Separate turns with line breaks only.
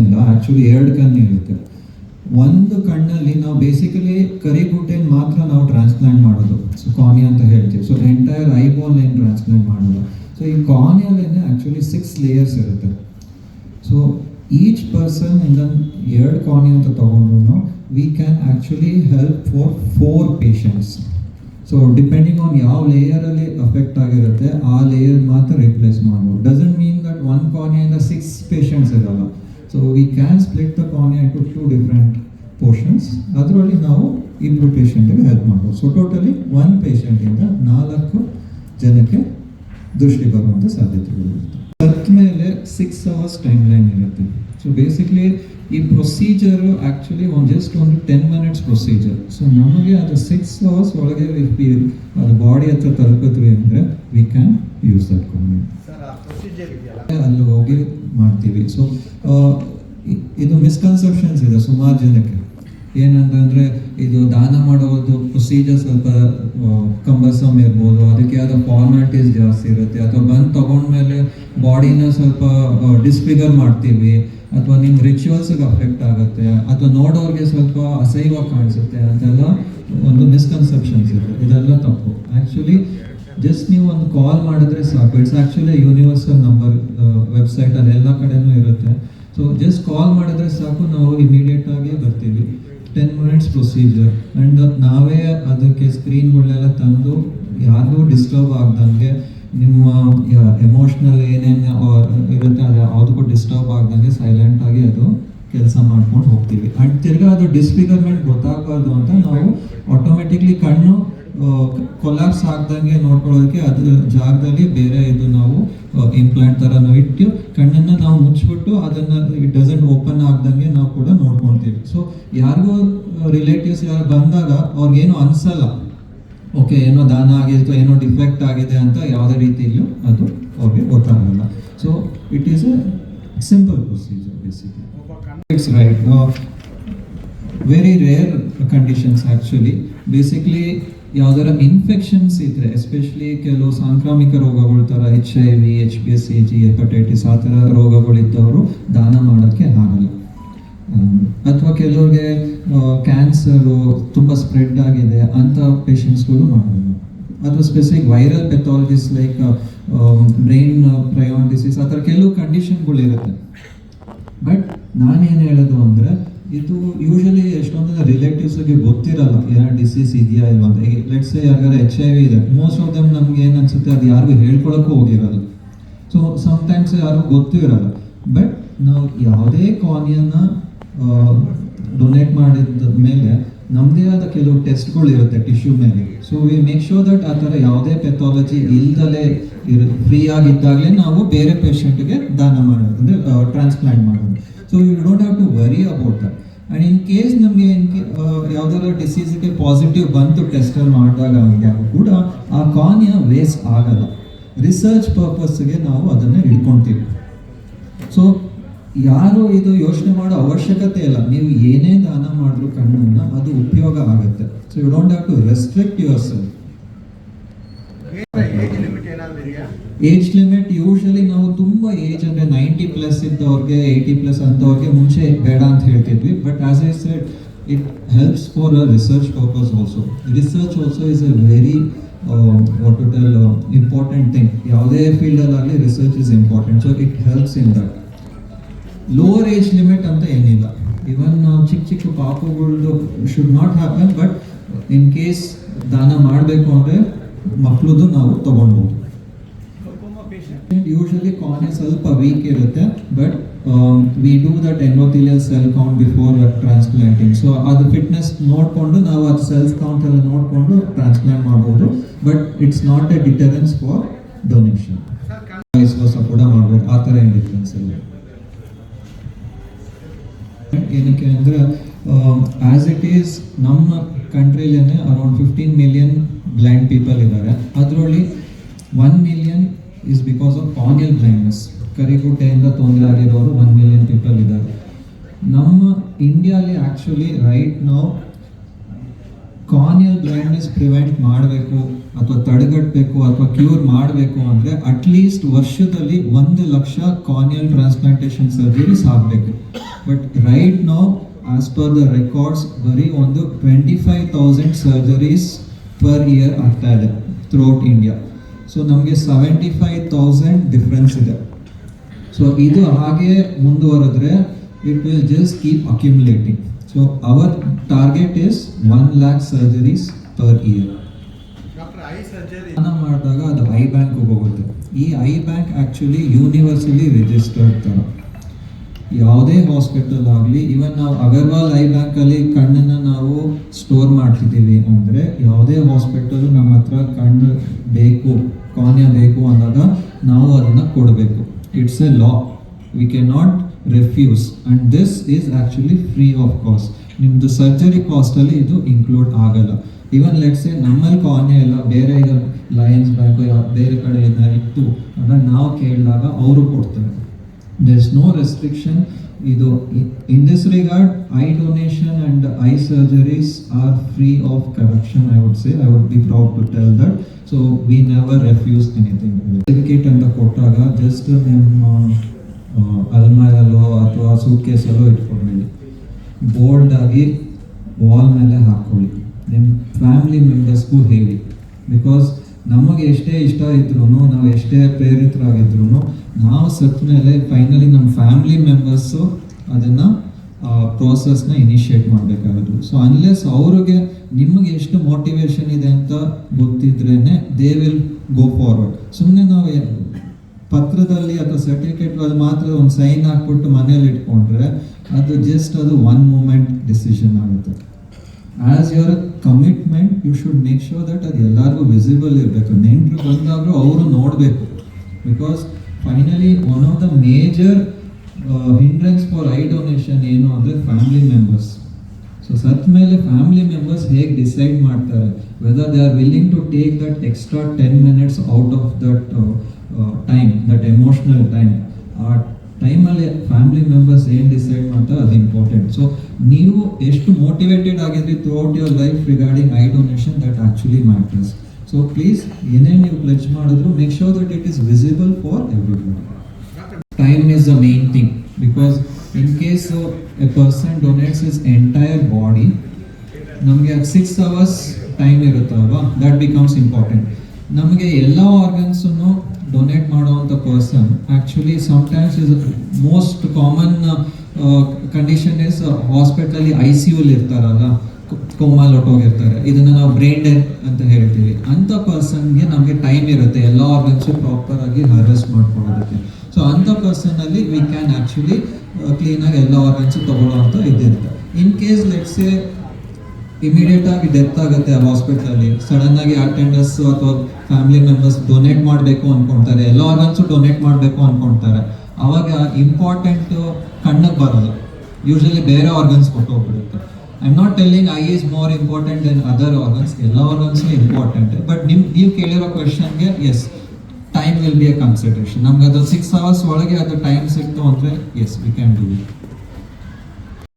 ಇಲ್ಲ ಆಕ್ಚುಲಿ ಎರಡು ಕಣ್ಣು ಇರುತ್ತೆ ಒಂದು ಕಣ್ಣಲ್ಲಿ ನಾವು ಬೇಸಿಕಲಿ ಕರಿಗುಡ್ಡೆನ್ ಮಾತ್ರ ನಾವು ಟ್ರಾನ್ಸ್ಪ್ಲಾಂಟ್ ಮಾಡೋದು. ಸೊ ಕಾನಿ ಅಂತ ಹೇಳ್ತೀವಿ. ಸೊ ಎಂಟೈರ್ ಐಬೋಲ್ ಏನು ಟ್ರಾನ್ಸ್ಪ್ಲಾಂಟ್ ಮಾಡೋದು? ಸೊ ಈ ಕಾನಿಯಲ್ಲೇನೆ ಆ್ಯಕ್ಚುಲಿ ಸಿಕ್ಸ್ ಲೇಯರ್ಸ್ ಇರುತ್ತೆ. ಸೊ ಈಚ್ ಪರ್ಸನ್ ಇಂದ ಎರಡು ಕಾನಿ ಅಂತ ತಗೊಂಡ್ರು we can actually help for four patients so depending on ಯಾವ ಲೇಯರಲ್ಲಿ ಅಫೆಕ್ಟ್ ಆಗಿರುತ್ತೆ, ಆ ಲೇಯರ್ ಮಾತ್ರ ರಿಪ್ಲೇಸ್ ಮಾಡ್ಬೋದು. ಡಸಂಟ್ ಮೀನ್ ದಟ್ ಒನ್ ಕಾನಿಯಿಂದ ಸಿಕ್ಸ್ ಪೇಷಂಟ್ಸ್ ಇರಲ್ಲ. So we can split the cornea to two different portions ಅದರಲ್ಲಿ ನಾವು ಇಬ್ಬರು ಪೇಷಂಟಿಗೆ ಹೆಲ್ಪ್ ಮಾಡ್ಬೋದು. ಸೊ ಟೋಟಲಿ ಒನ್ ಪೇಷಂಟಿಂದ ನಾಲ್ಕು ಜನಕ್ಕೆ ದೃಷ್ಟಿ ಬರುವಂಥ ಸಾಧ್ಯತೆಗಳಿರುತ್ತೆ ಸತ್ ಮೇಲೆ ಸಿಕ್ಸ್ ಅವರ್ಸ್ ಟೈಮ್ ಲೈನ್ ಇರುತ್ತೆ. ಸೊ ಬೇಸಿಕ್ಲಿ ಈ ಪ್ರೊಸೀಜರು ಆ್ಯಕ್ಚುಲಿ ಒಂದು ಜಸ್ಟ್ ಒಂದು ಟೆನ್ ಮಿನಿಟ್ಸ್ ಪ್ರೊಸೀಜರ್ ಸೊ ನಮಗೆ ಅದು ಸಿಕ್ಸ್ ಅವರ್ಸ್ ಒಳಗೆ ಅದು ಬಾಡಿ ಹತ್ರ ತಲುಪಿದ್ವಿ ಅಂದರೆ ವಿ ಕ್ಯಾನ್ ಯೂಸ್ ದಟ್ ಕಾಮಿನ್ ಅಲ್ಲಿ ಹೋಗಿ ಮಾಡ್ತೀವಿ. ಸೊ ಇದು ಮಿಸ್ಕನ್ಸೆಪ್ಷನ್ಸ್ ಇದೆ ಸುಮಾರು ಜನಕ್ಕೆ. ಏನಂತಂದ್ರೆ ಇದು ದಾನ ಮಾಡೋದು ಪ್ರೊಸೀಜರ್ ಸ್ವಲ್ಪ ಕಂಬಸಮ್ ಇರ್ಬೋದು. ಅದಕ್ಕೆ ಆದ ಫಾರ್ಮಾಲಿಟೀಸ್ ಜಾಸ್ತಿ ಇರುತ್ತೆ. ಅಥವಾ ಬಂದು ತಗೊಂಡ್ಮೇಲೆ ಬಾಡಿನ ಸ್ವಲ್ಪ ಡಿಸ್ಫಿಗರ್ ಮಾಡ್ತೀವಿ. ಅಥವಾ ನಿಮ್ಮ ರಿಚುವಲ್ಸ್ಗೆ ಅಫೆಕ್ಟ್ ಆಗುತ್ತೆ. ಅಥವಾ ನೋಡೋರಿಗೆ ಸ್ವಲ್ಪ ಅಸಹ್ಯವಾಗಿ ಕಾಣಿಸುತ್ತೆ ಅಂತೆಲ್ಲ ಒಂದು ಮಿಸ್ಕನ್ಸೆಪ್ಷನ್ಸ್ ಇದೆ. ಇದೆಲ್ಲ ತಪ್ಪು. ಆ್ಯಕ್ಚುಲಿ ಜಸ್ಟ್ ನೀವು ಒಂದು ಕಾಲ್ ಮಾಡಿದ್ರೆ ಸಾಕು. It's actually universal number website ಅಲ್ಲಿ ಎಲ್ಲ ಕಡೆನೂ ಇರುತ್ತೆ. ಸೊ ಜಸ್ಟ್ ಕಾಲ್ ಮಾಡಿದ್ರೆ ಸಾಕು. ನಾವು ಇಮಿಡಿಯೇಟ್ ಆಗಿ ಬರ್ತೀವಿ. ಟೆನ್ ಮಿನಿಟ್ಸ್ ಪ್ರೊಸೀಜರ್ ಆ್ಯಂಡ್ ನಾವೇ ಅದಕ್ಕೆ ಸ್ಕ್ರೀನ್ಗಳನ್ನೆಲ್ಲ ತಂದು ಯಾರಿಗೂ ಡಿಸ್ಟರ್ಬ್ ಆಗ್ದಂಗೆ ನಿಮ್ಮ ಎಮೋಷ್ನಲ್ ಏನೇನು ಇರುತ್ತೆ ಅದು ಯಾವುದಕ್ಕೂ ಡಿಸ್ಟರ್ಬ್ ಆಗ್ದಂಗೆ ಸೈಲೆಂಟ್ ಆಗಿ ಅದು ಕೆಲಸ ಮಾಡ್ಕೊಂಡು ಹೋಗ್ತೀವಿ. ಆ್ಯಂಡ್ ತಿರ್ಗಾ ಅದು ಡಿಸ್ಫಿಗರ್ಮೆಂಟ್ ಗೊತ್ತಾಗಬಾರ್ದು ಅಂತ ನಾವು ಆಟೋಮೆಟಿಕ್ಲಿ ಕಣ್ಣು ಕೊಲಾಪ್ಸ್ ಆಗ್ದಂಗೆ ನೋಡ್ಕೊಳ್ಳೋದಕ್ಕೆ ಅದ್ರ ಜಾಗದಲ್ಲಿ ಬೇರೆ ಇದು ನಾವು ಇಂಪ್ಲಾಂಟ್ ಥರನೂ ಇಟ್ಟು, ಕಣ್ಣನ್ನು ನಾವು ಮುಚ್ಚಿಬಿಟ್ಟು ಅದನ್ನು ಇಟ್ ಡಸಂಟ್ ಓಪನ್ ಆಗ್ದಂಗೆ ನಾವು ಕೂಡ ನೋಡ್ಕೊಳ್ತೀವಿ. ಸೊ ಯಾರಿಗೂ ರಿಲೇಟಿವ್ಸ್ ಯಾರು ಬಂದಾಗ ಅವ್ರಿಗೇನು ಅನ್ಸಲ್ಲ. ಓಕೆ ಏನೋ ದಾನ ಆಗಿತ್ತು ಏನೋ ಡಿಫೆಕ್ಟ್ ಆಗಿದೆ ಅಂತ ಯಾವುದೇ ರೀತಿಯಲ್ಲೂ ಅದು ಅವ್ರಿಗೆ ಗೊತ್ತಾಗಲ್ಲ. So it is a simple procedure basically it's right very rare conditions actually basically ಯಾವ್ದಾರ ಇನ್ಫೆಕ್ಷನ್ಸ್ ಇದ್ರೆ ಎಸ್ಪೆಷಲಿ ಕೆಲವು ಸಾಂಕ್ರಾಮಿಕ ರೋಗಗಳ ಥರ H I V H P S C G hepatitis ಆ ಥರ ರೋಗಗಳಿದ್ದವರು ದಾನ ಮಾಡೋಕ್ಕೆ ಆಗಲ್ಲ. ಅಥವಾ ಕೆಲವ್ರಿಗೆ ಕ್ಯಾನ್ಸರು ತುಂಬ ಸ್ಪ್ರೆಡ್ ಆಗಿದೆ, ಅಂತ ಪೇಷಂಟ್ಸ್ಗಳು ಮಾಡಬಹುದು ಅಥವಾ specific viral pathologies like brain prion disease ಆ ಥರ ಕೆಲವು ಕಂಡೀಷನ್ಗಳಿರುತ್ತೆ ಬಟ್ ನಾನೇನು ಹೇಳೋದು ಅಂದರೆ ಇದು ಯೂಶಲಿ ಎಷ್ಟೊಂದು ರಿಲೇಟಿವ್ಸ್ಗೆ ಗೊತ್ತಿರಲ್ಲ ಯಾರು ಡಿಸೀಸ್ ಇದೆಯಾ ಇಲ್ವಾ? ಅಂತ. ಲೆಟ್ಸ್ ಯಾರಿಗಾರ ಎಚ್ ಐ ವಿ ಇದೆ ಮೋಸ್ಟ್ ಆಫ್ ದಮ್ ನಮ್ಗೆ ಏನು ಅನ್ಸುತ್ತೆ ಅದು ಯಾರಿಗೂ ಹೇಳ್ಕೊಳಕ್ಕೂ ಹೋಗಿರಲ್ಲ. ಸೊ ಸಮ್ಟೈಮ್ಸ್ ಯಾರಿಗೂ ಗೊತ್ತೂ ಇರಲ್ಲ. ಬಟ್ ನಾವು ಯಾವುದೇ ಕಾನಿಯನ್ನ ಡೊನೇಟ್ ಮಾಡಿದ ಮೇಲೆ ನಮ್ಮದೇ ಆದ ಕೆಲವು ಟೆಸ್ಟ್ಗಳಿರುತ್ತೆ ಟಿಶ್ಯೂ ಮೇಲೆ. So we make sure that ಆ ಥರ ಯಾವುದೇ ಪೆಥಾಲಜಿ ಇಲ್ದಲೇ ಇರು ಫ್ರೀ ಆಗಿದ್ದಾಗಲೇ ನಾವು ಬೇರೆ ಪೇಷಂಟ್ಗೆ ದಾನ ಮಾಡೋದು, ಅಂದರೆ ಟ್ರಾನ್ಸ್ಪ್ಲಾಂಟ್ ಮಾಡೋದು. So you don't have to worry about that and in case ನಮಗೆ ಇನ್ ಯಾವ್ದಾದ್ರು ಡಿಸೀಸ್ಗೆ ಪಾಸಿಟಿವ್ ಬಂತು ಟೆಸ್ಟಲ್ಲಿ ಮಾಡಿದಾಗ ನಮಗೆ ಕೂಡ ಆ ಕಾನ್ಯ ವೇಸ್ಟ್ ಆಗಲ್ಲ. ರಿಸರ್ಚ್ ಪರ್ಪಸ್ಗೆ ನಾವು ಅದನ್ನು ಇಟ್ಕೊಳ್ತೀವಿ ಸೊ ಯಾರು ಇದು ಯೋಚನೆ ಮಾಡೋ ಅವಶ್ಯಕತೆ ಇಲ್ಲ. ನೀವು ಏನೇ ದಾನ ಮಾಡಿದ್ರು ಕಣ್ಣನ್ನು ಅದು ಉಪಯೋಗ ಆಗುತ್ತೆ. So you don't have to restrict yourself
age limit
usually ನಾವು ತುಂಬಾ ಏಜ್ ಅಂದ್ರೆ ನೈಂಟಿ ಪ್ಲಸ್ ಇದ್ದವ್ರಿಗೆ ಏಯ್ಟಿ ಪ್ಲಸ್ ಅಂತವ್ರಿಗೆ ಮುಂಚೆ ಬೇಡ ಅಂತ ಹೇಳ್ತಿದ್ವಿ. But as I said it helps for a research purpose also research also is a very what to tell important thing ಯಾವುದೇ ಫೀಲ್ಡಲ್ಲಾಗಲಿ research is important so it helps in that lower age limit ಅಂತ ಏನಿಲ್ಲ. Even ಚಿಕ್ಕ ಚಿಕ್ಕ ಪಾಪಗಳದ್ದು should not happen but in case ದಾನ ಮಾಡಬೇಕು ಅಂದರೆ ಮಕ್ಕಳದ್ದು ನಾವು ತಗೊಳ್ಬೋದು ಯೂಶಲಿ ಕಾನೆ ಸ್ವಲ್ಪ ವೀಕ್ ಇರುತ್ತೆ but we do that endothelial cell count before transplanting so ಅದು ಫಿಟ್ನೆಸ್ ನೋಡಿಕೊಂಡು ನಾವು ಅದು ಸೆಲ್ಸ್ ಕೌಂಟ್ ಎಲ್ಲ ನೋಡಿಕೊಂಡು ಟ್ರಾನ್ಸ್ಪ್ಲಾಂಟ್ ಮಾಡ್ಬೋದು but it's not a deterrence for donation ಕೂಡ ಮಾಡ್ಬೋದು, ಆ ಥರ ಏನು ಡಿಫ್ರೆನ್ಸ್ ಇಲ್ಲ. ಏನಕ್ಕೆ ಅಂದರೆ ಆ್ಯಸ್ ಇಟ್ ಈಸ್ ನಮ್ಮ ಕಂಟ್ರಿಲೇನೆ around fifteen million blind people ಇದ್ದಾರೆ. ಅದರಲ್ಲಿ one million is because of corneal blindness ಕರಿಗುಡ್ಡೆಯಿಂದ ತೊಂದರೆ ಆಗಿರೋರು ಒನ್ ಮಿಲಿಯನ್ ಪೀಪಲ್ ಇದ್ದಾರೆ ನಮ್ಮ ಇಂಡಿಯಾಲಿ ಆ್ಯಕ್ಚುಲಿ ರೈಟ್ ನಾವು ಕಾರ್ನಿಯಲ್ ಬ್ಲೈಂಡ್ನೆಸ್ ಪ್ರಿವೆಂಟ್ ಮಾಡಬೇಕು ಅಥವಾ ತಡೆಗಟ್ಟಬೇಕು ಅಥವಾ ಕ್ಯೂರ್ ಮಾಡಬೇಕು ಅಂದರೆ ಅಟ್ಲೀಸ್ಟ್ ವರ್ಷದಲ್ಲಿ ಒಂದು ಲಕ್ಷ ಕಾರ್ನಿಯಲ್ ಟ್ರಾನ್ಸ್ಪ್ಲಾಂಟೇಷನ್ ಸರ್ಜರೀಸ್ ಆಗಬೇಕು but right now as per the records ಬರೀ ಒಂದು twenty five thousand surgeries per year ಆಗ್ತಾ ಇದೆ ಥ್ರೂಔಟ್ ಇಂಡಿಯಾ ಸೊ ನಮಗೆ ಸೆವೆಂಟಿ ಫೈವ್ ತೌಸಂಡ್ ಡಿಫ್ರೆನ್ಸ್ ಇದೆ. ಸೊ ಇದು ಹಾಗೆ ಮುಂದುವರೆದ್ರೆ it will just keep accumulating so our target is one lakh surgeries per year ಮಾಡಿದಾಗ ಅದು ಐ ಬ್ಯಾಂಕ್ ಹೋಗುತ್ತೆ ಈ eye bank actually universally registered ಥರ ಯಾವುದೇ ಹಾಸ್ಪಿಟಲ್ ಆಗಲಿ ಇವನ್ ನಾವು ಅಗರ್ವಾಲ್ ಐ ಬ್ಯಾಂಕಲ್ಲಿ ಕಣ್ಣನ್ನು ನಾವು ಸ್ಟೋರ್ ಮಾಡ್ತಿದ್ದೀವಿ ಅಂದರೆ ಯಾವುದೇ ಹಾಸ್ಪಿಟಲ್ ನಮ್ಮ ಹತ್ರ ಕಣ್ಣು ಬೇಕು ಕಾನ್ಯ ಬೇಕು ಅಂದಾಗ ನಾವು ಅದನ್ನು ಕೊಡಬೇಕು. It's a law we can not refuse and this is actually free of cost ನಿಮ್ಮದು ಸರ್ಜರಿ ಕಾಸ್ಟಲ್ಲಿ ಇದು ಇನ್ಕ್ಲೂಡ್ ಆಗಲ್ಲ. ಇವನ್ ಲೆಟ್ಸೆ ನಮ್ಮಲ್ಲಿ ಕಾನ್ಯ ಎಲ್ಲ ಬೇರೆ ಈಗ ಲಯನ್ಸ್ ಬ್ಯಾಂಕ್ ಬೇರೆ ಕಡೆಯಿಂದ ಇತ್ತು ಅದನ್ನ ನಾವು ಕೇಳಿದಾಗ ಅವರು ಕೊಡ್ತಾರೆ. ಇಸ್ ನೋ ರೆಸ್ಟ್ರಿಕ್ಷನ್ ಇದು in this regard eye donation and eye surgeries are free of corruption I would say I would be proud to tell that so we never refuse anything certificate ಅಂತ ಕೊಟ್ಟಾಗ just ನಿಮ್ಮ ಅಲ್ಮಾರಲ್ಲೋ ಅಥವಾ suit ಕೇಸಲ್ಲೋ ಇಟ್ಕೊಬೇಡಿ bold ಆಗಿ wall ಮೇಲೆ ಹಾಕ್ಕೊಳ್ಳಿ. ನಿಮ್ಮ ಫ್ಯಾಮಿಲಿ ಮೆಂಬರ್ಸ್ಗೂ ಹೇಳಿ. ಬಿಕಾಸ್ ನಮಗೆ ಎಷ್ಟೇ ಇಷ್ಟ ಇದ್ರೂ ನಾವು ಎಷ್ಟೇ ಪ್ರೇರಿತರಾಗಿದ್ರು ನಾವು ಸತ್ತ ಮೇಲೆ ಫೈನಲಿ ನಮ್ಮ ಫ್ಯಾಮಿಲಿ ಮೆಂಬರ್ಸು ಅದನ್ನು ಪ್ರೋಸೆಸ್ನ ಇನಿಷಿಯೇಟ್ ಮಾಡಬೇಕಾಗೋದು. ಸೊ ಅನ್ಲೆಸ್ ಅವ್ರಿಗೆ ನಿಮಗೆ ಎಷ್ಟು ಮೋಟಿವೇಶನ್ ಇದೆ ಅಂತ ಗೊತ್ತಿದ್ರೇನೆ ದೇ ವಿಲ್ ಗೋ ಫಾರ್ವರ್ಡ್ ಸುಮ್ಮನೆ ನಾವು ಪತ್ರದಲ್ಲಿ ಅಥವಾ ಸರ್ಟಿಫಿಕೇಟ್ ಅಲ್ಲಿ ಮಾತ್ರ ಒಂದು ಸೈನ್ ಹಾಕ್ಬಿಟ್ಟು ಮನೇಲಿ ಇಟ್ಕೊಂಡ್ರೆ, ಅದು ಜಸ್ಟ್ ಅದು ಒನ್ ಮೂಮೆಂಟ್ ಡಿಸಿಷನ್ ಆಗುತ್ತೆ. As your commitment you should make sure that ಅದು ಎಲ್ಲರಿಗೂ ವಿಸಿಬಲ್ ಇರಬೇಕು. ನೆಂಟರು ಬಂದಾಗಲೂ ಅವರು ನೋಡಬೇಕು. Because finally one of the major hindrance for eye donation ಏನು ಅಂದರೆ ಫ್ಯಾಮಿಲಿ ಮೆಂಬರ್ಸ್ ಸೊ ಸತ್ ಮೇಲೆ ಫ್ಯಾಮಿಲಿ ಮೆಂಬರ್ಸ್ ಹೇಗೆ ಡಿಸೈಡ್ ಮಾಡ್ತಾರೆ? Whether they are willing to take that extra ten minutes out of that time that emotional time ಆ ಟೈಮಲ್ಲಿ family members ಏನು decide ಮಾಡ್ತಾರೆ ಅದು ಇಂಪಾರ್ಟೆಂಟ್ ಸೊ ನೀವು ಎಷ್ಟು motivated ಆಗಿದ್ರಿ throughout your life regarding eye donation that actually matters so please ಏನೇ ನೀವು clutch ಮಾಡಿದ್ರು make sure that it is visible for every
time
time the the main thing because in case person donates his entire body, ನಮಗೆ six hours time ಇರುತ್ತಲ್ವಾ? That becomes important ನಮಗೆ ಎಲ್ಲ ಆರ್ಗನ್ಸನ್ನು donate ಮಾಡುವಂಥ person actually sometimes is most common condition is ಹಾಸ್ಪಿಟ್ಲಲ್ಲಿ I C ಯುಲಿ ಇರ್ತಾರಲ್ಲ ಕೋಮಲ್ ಹೊಟ್ಟೋಗಿರ್ತಾರೆ ಇದನ್ನ ನಾವು ಬ್ರೈನ್ ಡೆತ್ ಅಂತ ಹೇಳ್ತೀವಿ. ಅಂಥ ಪರ್ಸನ್ಗೆ ನಮಗೆ ಟೈಮ್ ಇರುತ್ತೆ ಎಲ್ಲ ಆರ್ಗನ್ಸು ಪ್ರಾಪರ್ ಆಗಿ ಹಾರ್ವೆಸ್ಟ್ ಮಾಡ್ಕೊಳ್ಳೋದಕ್ಕೆ. ಸೊ ಅಂಥ ಪರ್ಸನಲ್ಲಿ ವಿ ಕ್ಯಾನ್ ಆ್ಯಕ್ಚುಲಿ ಕ್ಲೀನಾಗಿ ಎಲ್ಲ ಆರ್ಗನ್ಸು ತೊಗೊಳ್ಳೋ ಅಂತ ಇದ್ದಿರುತ್ತೆ in case let's say immediate ಆಗಿ ಡೆತ್ ಆಗುತ್ತೆ ಆ ಹಾಸ್ಪಿಟಲಲ್ಲಿ ಸಡನ್ ಆಗಿ ಅಟೆಂಡರ್ಸ್ ಅಥವಾ ಫ್ಯಾಮಿಲಿ ಮೆಂಬರ್ಸ್ ಡೊನೇಟ್ ಮಾಡಬೇಕು ಅನ್ಕೊಂತಾರೆ. ಎಲ್ಲ ಆರ್ಗನ್ಸು ಡೊನೇಟ್ ಮಾಡಬೇಕು ಅನ್ಕೊಂತಾರೆ. ಅವಾಗ ಇಂಪಾರ್ಟೆಂಟ್ ಕಣ್ಣಿಗೆ ಬರೋದು ಯೂಶಲಿ ಬೇರೆ ಆರ್ಗನ್ಸ್ ಕೊಟ್ಟು ಹೋಗ್ಬಿಡುತ್ತೆ. I am not telling eye is more important than other organs ಎಲ್ಲ ಆರ್ಗನ್ಸು ಇಂಪಾರ್ಟೆಂಟ್ ಬಟ್ ನಿಮ್, ನೀವು ಕೇಳಿರೋ ಕ್ವೆಶನ್ಗೆ as time will be a consideration ನಮ್ಗೆ ಅದು ಸಿಕ್ಸ್ ಅವರ್ಸ್ ಒಳಗೆ ಅದು ಟೈಮ್ ಸಿಕ್ತು ಅಂದರೆ as we can do it